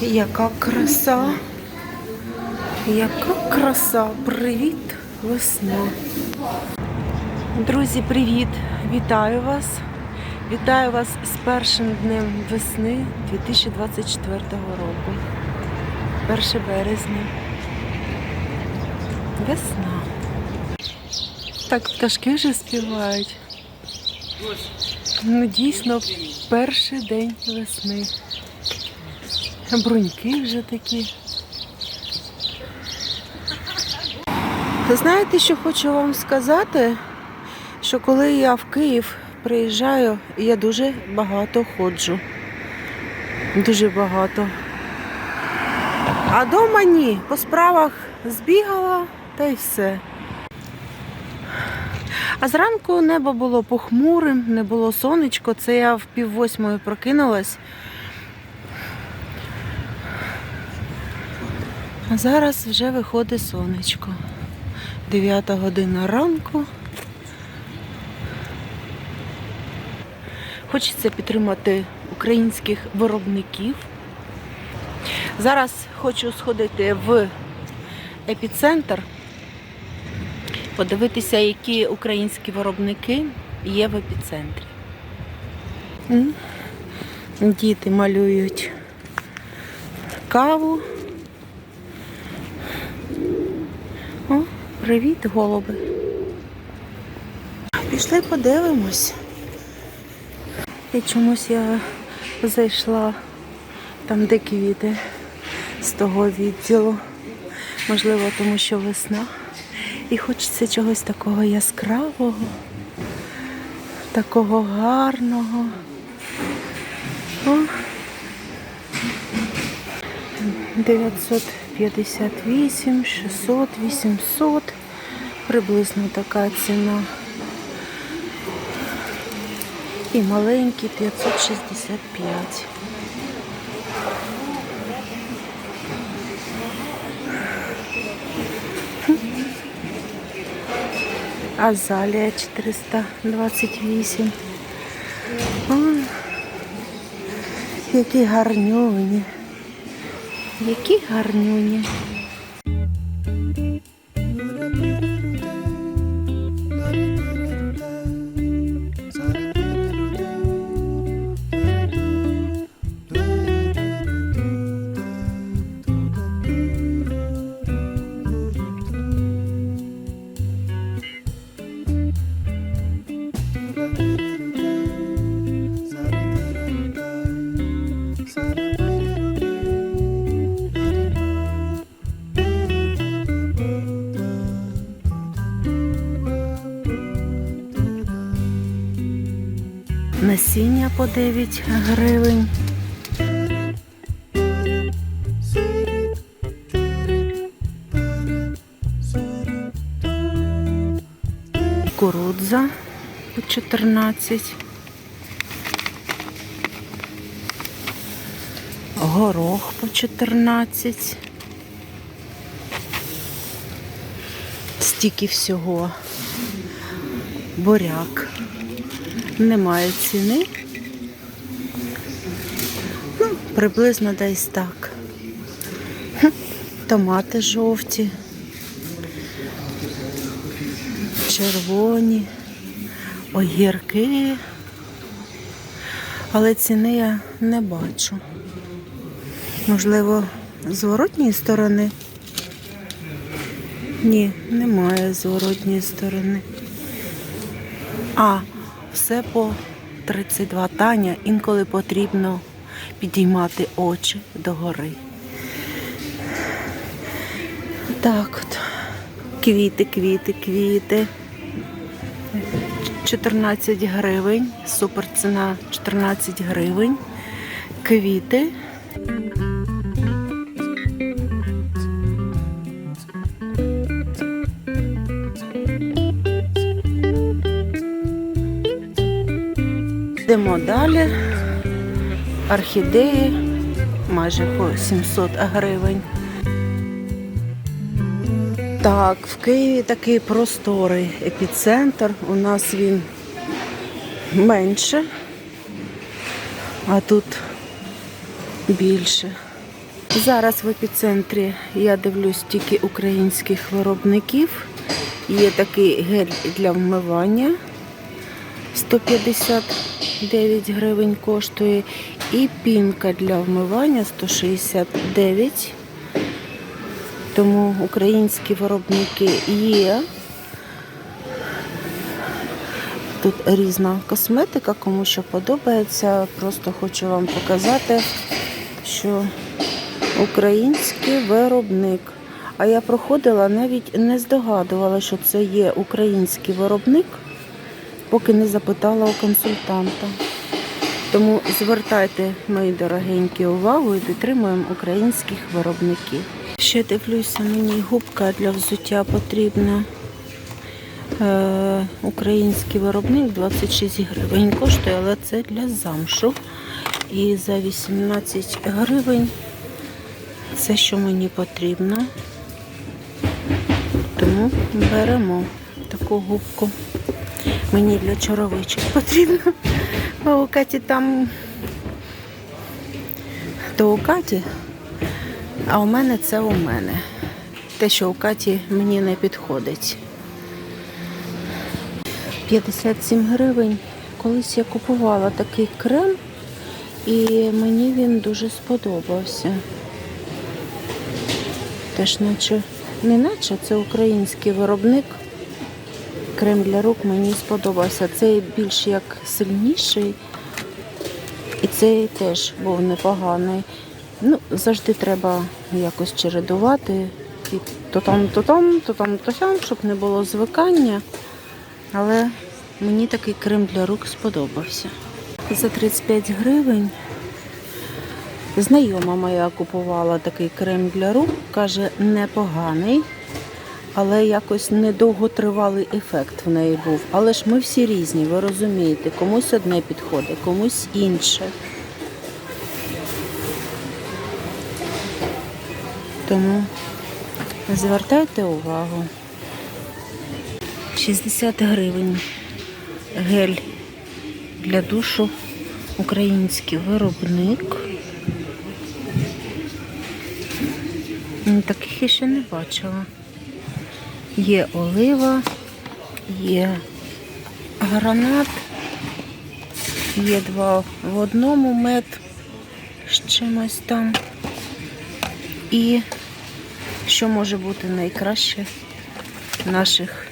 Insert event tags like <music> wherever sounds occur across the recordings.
Яка краса. Яка краса. Привіт, весна. Друзі, привіт! Вітаю вас. Вітаю вас з першим днем весни 2024 року. 1 березня. Весна. Так пташки вже співають. Ну, дійсно, перший день весни. Бруньки вже такі. Ви знаєте, що хочу вам сказати? Що коли я в Київ приїжджаю, я дуже багато ходжу. Дуже багато. А дома ні. По справах збігала та й все. А зранку небо було похмурим, не було сонечко. Це я в пів восьмої прокинулась. А зараз вже виходить сонечко. 9 година ранку. Хочеться підтримати українських виробників. Зараз хочу сходити в епіцентр, подивитися, які українські виробники є в епіцентрі. Діти малюють каву. Привіт, голуби. Пішли подивимось. І чомусь я зайшла там, де квіти з того відділу. Можливо, тому що весна. І хочеться чогось такого яскравого, такого гарного. О, 958, 600, 800. Приблизно така ціна. І маленький 565. Азалія 428. Ой, які гарнюні. Які гарнюні. По 9 гривень. Кукурудза по 14. Горох по 14. Стільки всього. Буряк. Немає ціни. Ну, приблизно десь так. Томати жовті, червоні, огірки. Але ціни я не бачу. Можливо, з зворотньої сторони? Ні, немає зворотньої сторони. А, все по 32 Таня, інколи потрібно підіймати очі догори. Так от. Квіти, квіти, квіти. 14 гривень. Супер ціна 14 гривень. Квіти. Йдемо далі. Орхідеї майже по 700 гривень. Так, в Києві такий просторий епіцентр. У нас він менше, а тут більше. Зараз в епіцентрі я дивлюсь тільки українських виробників. Є такий гель для вмивання 159 гривень коштує. І пінка для вмивання 169. Тому українські виробники є. Тут різна косметика, кому що подобається. Просто хочу вам показати, що український виробник. А я проходила, навіть не здогадувала, що це є український виробник, поки не запитала у консультанта. Тому звертайте, мої дорогенькі, увагу і підтримуємо українських виробників. Ще дивлюся, мені губка для взуття потрібна. Е, український виробник 26 гривень коштує, але це для замшу. І за 18 гривень це, що мені потрібно. Тому беремо таку губку. Мені для чоровичок потрібно. А у Каті там то у Каті, а у мене це у мене. Те, що у Каті мені не підходить. 57 гривень. Колись я купувала такий крем, і мені він дуже сподобався. Теж наче, не наче, це український виробник. Крем для рук мені сподобався. Цей більш як сильніший. І цей теж був непоганий. Ну, завжди треба якось чередувати. І то там, то там, то там, то сям, щоб не було звикання. Але мені такий крем для рук сподобався. За 35 гривень знайома моя купувала такий крем для рук, каже, непоганий, але якось недовготривалий ефект в неї був. Але ж ми всі різні, ви розумієте, комусь одне підходить, комусь інше. Тому звертайте увагу. 60 гривень гель для душу, український виробник. Таких я ще не бачила. Є олива, є гранат, є два в одному мед з чимось там. І що може бути найкраще наших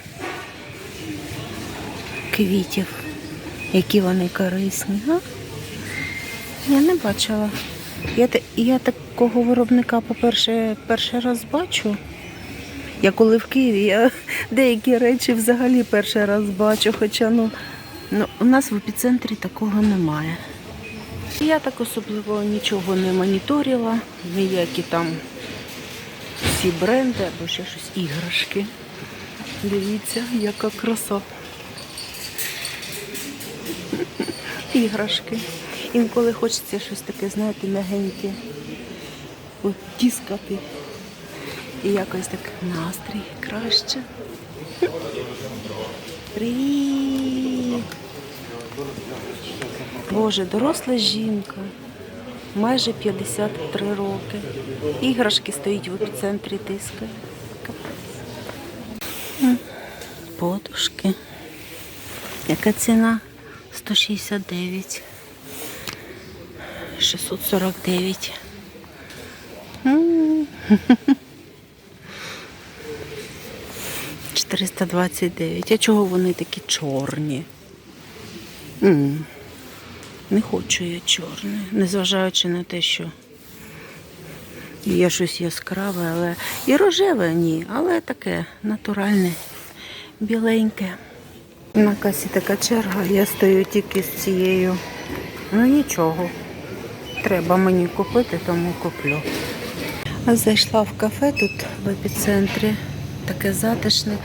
квітів, які вони корисні. А? Я не бачила. Я, я такого виробника, по-перше, перший раз бачу. Я коли в Києві, я деякі речі взагалі перший раз бачу, хоча ну, ну, у нас в епіцентрі такого немає. Я так особливо нічого не моніторила, ніякі там всі бренди або ще щось іграшки. Дивіться, яка краса. Іграшки. Інколи хочеться щось таке, знаєте, м'ягеньке. От тіскати. І якось так настрій краще. Привіт! Боже, доросла жінка. Майже 53 роки. Іграшки стоїть в епіцентрі тиска. Подушки. Яка ціна? 169. 649. М. 429. А чого вони такі чорні? М. Не хочу я чорне, незважаючи на те, що є щось яскраве, але і рожеве ні, але таке натуральне, біленьке. На касі така черга, я стою тільки з цією. Ну нічого. Треба мені купити, тому куплю. Зайшла в кафе тут в епіцентрі, таке затишне.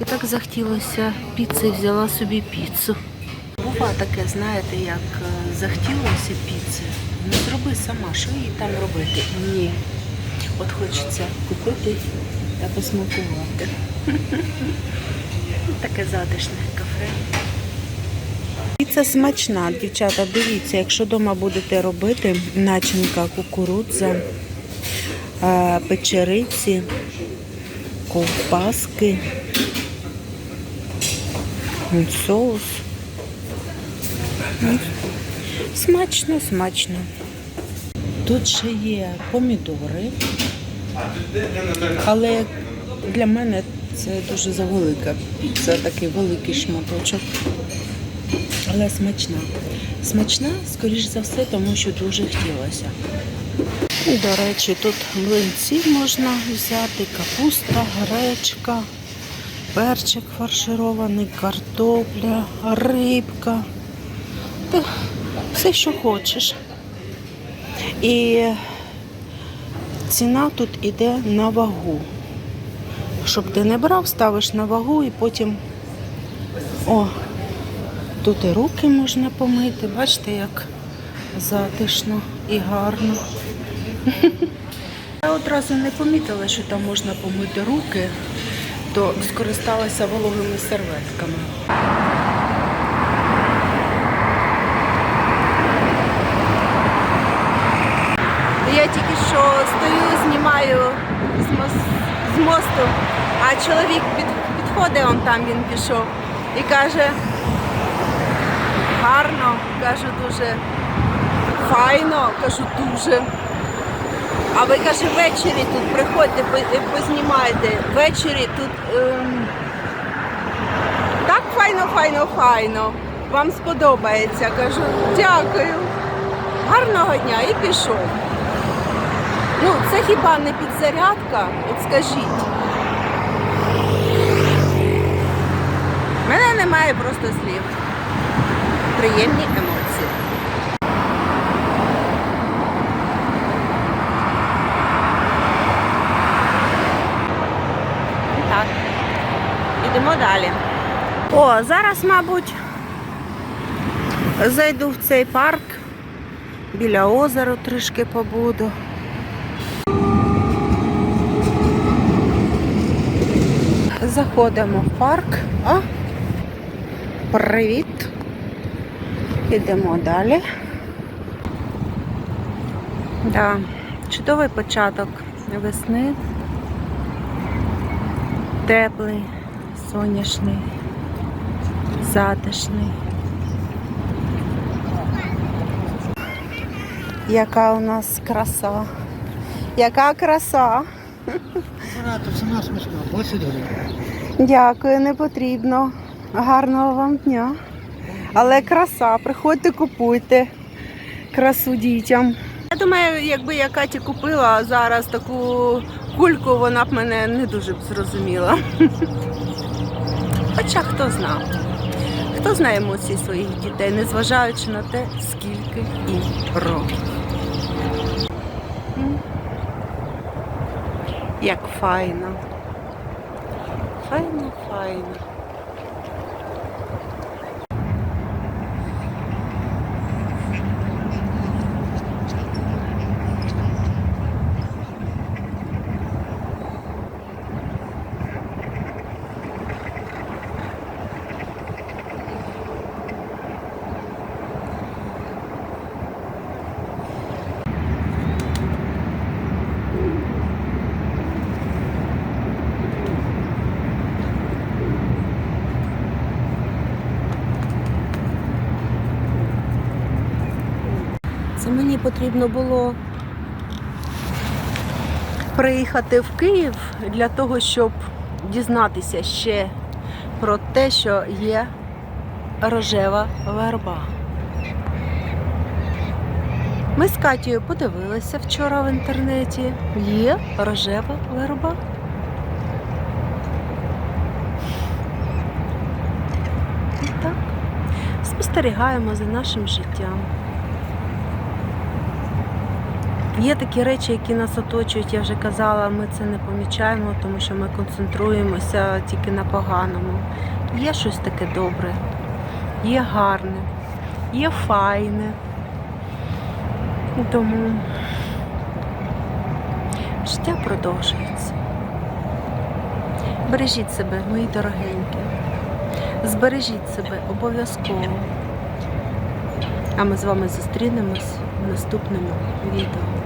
І так захотілося піци, взяла собі піцу. Бува таке, знаєте, як е, захотілося піци. Ну зроби сама, що їй там робити? Ні. От хочеться купити та посмакувати. <laughs> Таке затишне кафе. Піца смачна, дівчата, дивіться, якщо вдома будете робити начинка кукурудза, е, печериці, ковбаски, соус. Смачно, смачно. Тут ще є помідори, але для мене це дуже завелика. Це такий великий шматочок. Але смачна. Смачна, скоріш за все, тому що дуже хотілося. І, до речі, тут млинці можна взяти, капуста, гречка, перчик фарширований, картопля, рибка. Та все, що хочеш. І ціна тут іде на вагу. Щоб ти не брав, ставиш на вагу і потім. О, тут і руки можна помити. Бачите, як затишно і гарно. Я одразу не помітила, що там можна помити руки, то скористалася вологими серветками. Я тільки що стою, знімаю з, мосту, а чоловік підходить, он там він пішов і каже, гарно, кажу дуже файно, кажу дуже. А ви каже, ввечері тут приходьте, познімайте. Ввечері тут ем, так файно, файно, файно. Вам сподобається. Кажу, дякую. Гарного дня і пішов. Ну, це хіба не підзарядка? От скажіть. У мене немає просто слів. Приємні емоції. Так. Ідемо далі. О, зараз, мабуть, зайду в цей парк. Біля озера трішки побуду. Заходимо в парк. О, привіт. Ідемо далі. Да, чудовий початок весни. Теплий, сонячний, затишний. Яка у нас краса. Яка краса. Апарату ціна смачна, 20 гривень. Дякую, не потрібно. Гарного вам дня. Але краса, приходьте, купуйте красу дітям. Я думаю, якби я Каті купила зараз таку кульку, вона б мене не дуже б зрозуміла. Хоча хто знав, Хто знає емоції своїх дітей, незважаючи на те, скільки їм років. Як файно. Файно, файно. Це потрібно було приїхати в Київ для того, щоб дізнатися ще про те, що є рожева верба. Ми з Катією подивилися вчора в інтернеті. Є рожева верба. І так, спостерігаємо за нашим життям. Є такі речі, які нас оточують, я вже казала, ми це не помічаємо, тому що ми концентруємося тільки на поганому. Є щось таке добре, є гарне, є файне. Тому життя продовжується. Бережіть себе, мої дорогенькі. Збережіть себе обов'язково. А ми з вами зустрінемось в наступному відео.